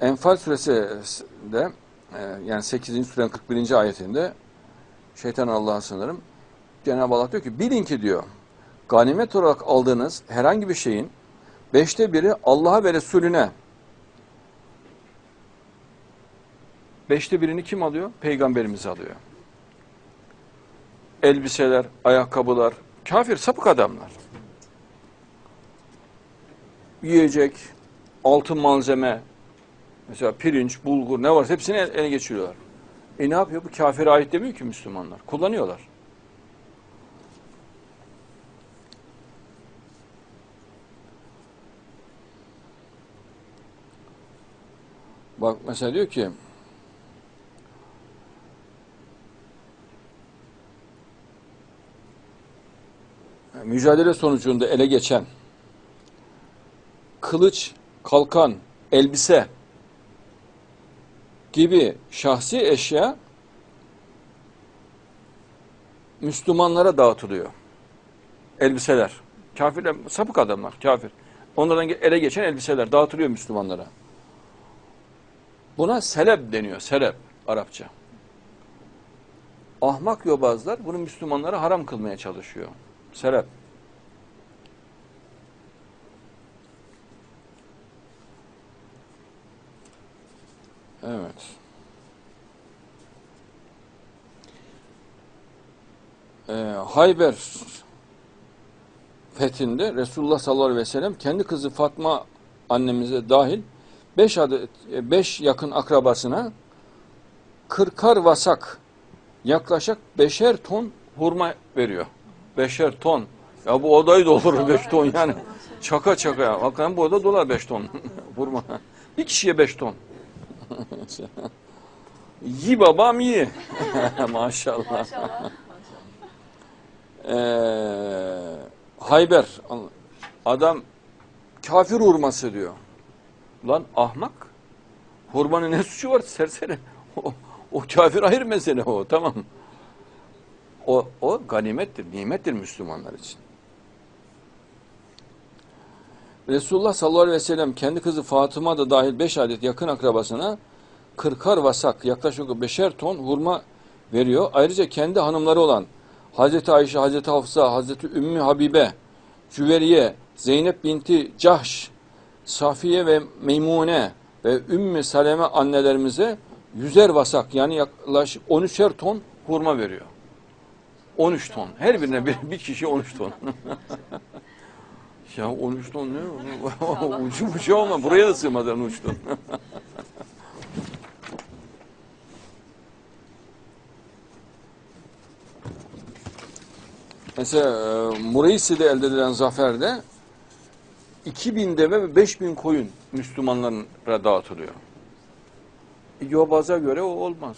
Enfal suresinde e, yani 8. surenin 41. ayetinde şeytan Allah'a sınırım. Cenab-ı Allah diyor ki bilin ki diyor ganimet olarak aldığınız herhangi bir şeyin beşte biri Allah'a ve Resulüne beşte birini kim alıyor? Peygamberimiz alıyor. Elbiseler, ayakkabılar, kafir sapık adamlar. Yiyecek, altın malzeme, mesela pirinç, bulgur ne varsa hepsini el- ele geçiriyorlar. E ne yapıyor? Bu kafire ait demiyor ki Müslümanlar. Kullanıyorlar. Bak mesela diyor ki mücadele sonucunda ele geçen kılıç, kalkan, elbise gibi şahsi eşya Müslümanlara dağıtılıyor. Elbiseler. Kafirler, sapık adamlar, kafir. Onlardan ele geçen elbiseler dağıtılıyor Müslümanlara. Buna seleb deniyor, seleb Arapça. Ahmak yobazlar bunu Müslümanlara haram kılmaya çalışıyor. Seleb. Evet. Ee, Hayber fethinde Resulullah sallallahu aleyhi ve sellem kendi kızı Fatma annemize dahil beş adet, e, beş yakın akrabasına kırkar vasak yaklaşık beşer ton hurma veriyor. Beşer ton. Ya bu odayı doldurur beş ton yani. Çaka çaka ya. Hakikaten bu oda dolar beş ton hurma. Bir kişiye beş ton. Yi babam yi. Maşallah. Maşallah. Ee, Hayber adam kafir hurması diyor. Lan ahmak. Hurmanın ne suçu var serseri. O, o kafir ayrı mesele o tamam. O, o ganimettir, nimettir Müslümanlar için. Resulullah sallallahu aleyhi ve sellem kendi kızı Fatıma da dahil beş adet yakın akrabasına kırkar vasak yaklaşık beşer ton hurma veriyor. Ayrıca kendi hanımları olan Hazreti Ayşe, Hazreti Hafsa, Hazreti Ümmü Habibe, Cüveriye, Zeynep binti Cahş, Safiye ve Meymune ve Ümmü Saleme annelerimize yüzer vasak yani yaklaşık 13'er ton hurma veriyor. 13 ton. Her birine bir, bir kişi 13 ton. ya 13 ton ne? Ucu bucu olma. Buraya da sığmadı 13 ton. Mesela e, Mureysi'de elde edilen zaferde 2000 deve ve 5000 koyun Müslümanlara dağıtılıyor. Yobaza göre o olmaz.